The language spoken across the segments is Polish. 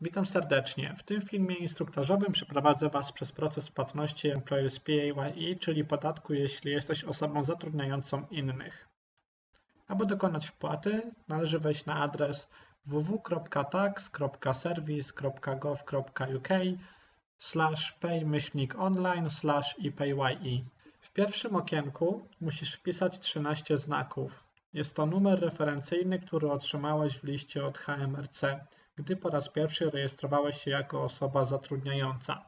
Witam serdecznie. W tym filmie instruktażowym przeprowadzę Was przez proces płatności Employers PAYE, czyli podatku, jeśli jesteś osobą zatrudniającą innych. Aby dokonać wpłaty, należy wejść na adres www.tax.service.gov.uk pay-online epayye. W pierwszym okienku musisz wpisać 13 znaków. Jest to numer referencyjny, który otrzymałeś w liście od HMRC gdy po raz pierwszy rejestrowałeś się jako osoba zatrudniająca.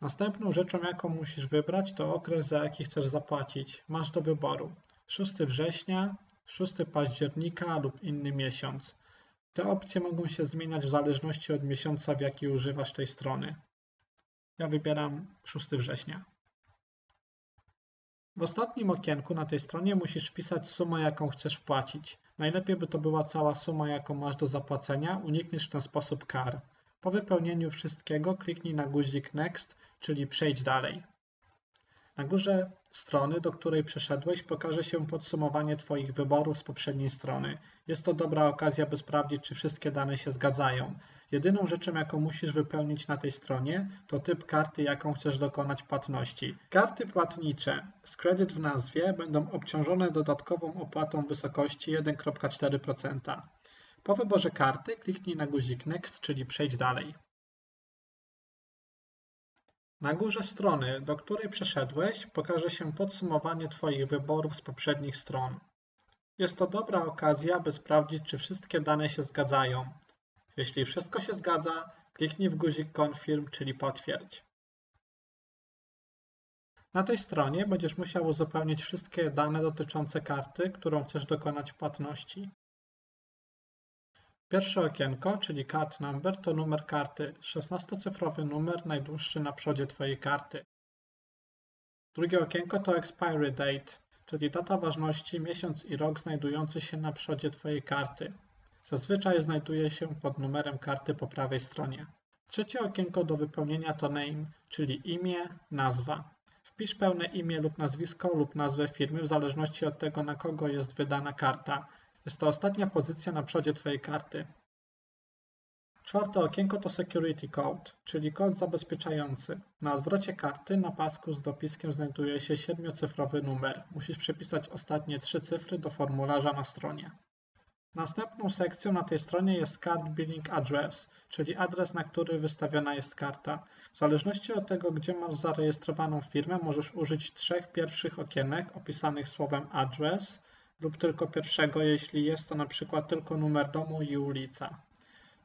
Następną rzeczą, jaką musisz wybrać, to okres, za jaki chcesz zapłacić. Masz do wyboru 6 września, 6 października lub inny miesiąc. Te opcje mogą się zmieniać w zależności od miesiąca, w jaki używasz tej strony. Ja wybieram 6 września. W ostatnim okienku na tej stronie musisz wpisać sumę, jaką chcesz wpłacić. Najlepiej by to była cała suma, jaką masz do zapłacenia, unikniesz w ten sposób kar. Po wypełnieniu wszystkiego kliknij na guzik Next, czyli przejdź dalej. Na górze strony, do której przeszedłeś, pokaże się podsumowanie Twoich wyborów z poprzedniej strony. Jest to dobra okazja, by sprawdzić, czy wszystkie dane się zgadzają. Jedyną rzeczą, jaką musisz wypełnić na tej stronie, to typ karty, jaką chcesz dokonać płatności. Karty płatnicze z kredyt w nazwie będą obciążone dodatkową opłatą w wysokości 1,4%. Po wyborze karty kliknij na guzik Next, czyli przejdź dalej. Na górze strony, do której przeszedłeś, pokaże się podsumowanie Twoich wyborów z poprzednich stron. Jest to dobra okazja, by sprawdzić, czy wszystkie dane się zgadzają. Jeśli wszystko się zgadza, kliknij w guzik Confirm, czyli potwierdź. Na tej stronie będziesz musiał uzupełnić wszystkie dane dotyczące karty, którą chcesz dokonać płatności. Pierwsze okienko, czyli Card Number, to numer karty, 16-cyfrowy numer najdłuższy na przodzie Twojej karty. Drugie okienko to Expiry Date, czyli data ważności, miesiąc i rok znajdujący się na przodzie Twojej karty. Zazwyczaj znajduje się pod numerem karty po prawej stronie. Trzecie okienko do wypełnienia to Name, czyli imię, nazwa. Wpisz pełne imię lub nazwisko lub nazwę firmy w zależności od tego, na kogo jest wydana karta. Jest to ostatnia pozycja na przodzie Twojej karty. Czwarte okienko to Security Code, czyli kod zabezpieczający. Na odwrocie karty na pasku z dopiskiem znajduje się siedmiocyfrowy numer. Musisz przepisać ostatnie trzy cyfry do formularza na stronie. Następną sekcją na tej stronie jest Card Billing Address, czyli adres, na który wystawiona jest karta. W zależności od tego, gdzie masz zarejestrowaną firmę, możesz użyć trzech pierwszych okienek opisanych słowem address lub tylko pierwszego, jeśli jest to na przykład tylko numer domu i ulica.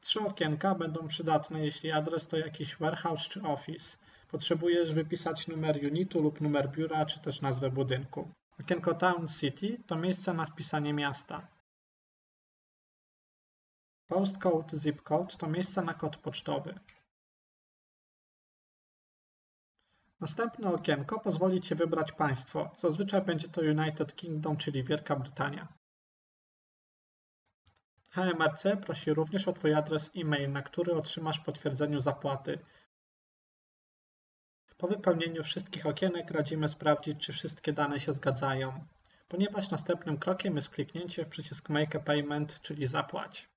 Trzy okienka będą przydatne, jeśli adres to jakiś warehouse czy office. Potrzebujesz wypisać numer unitu lub numer biura, czy też nazwę budynku. Okienko Town City to miejsce na wpisanie miasta. Postcode zip code to miejsce na kod pocztowy. Następne okienko pozwoli Ci wybrać państwo. Zazwyczaj będzie to United Kingdom, czyli Wielka Brytania. HMRC prosi również o Twój adres e-mail, na który otrzymasz potwierdzenie zapłaty. Po wypełnieniu wszystkich okienek radzimy sprawdzić, czy wszystkie dane się zgadzają, ponieważ następnym krokiem jest kliknięcie w przycisk Make a Payment, czyli zapłać.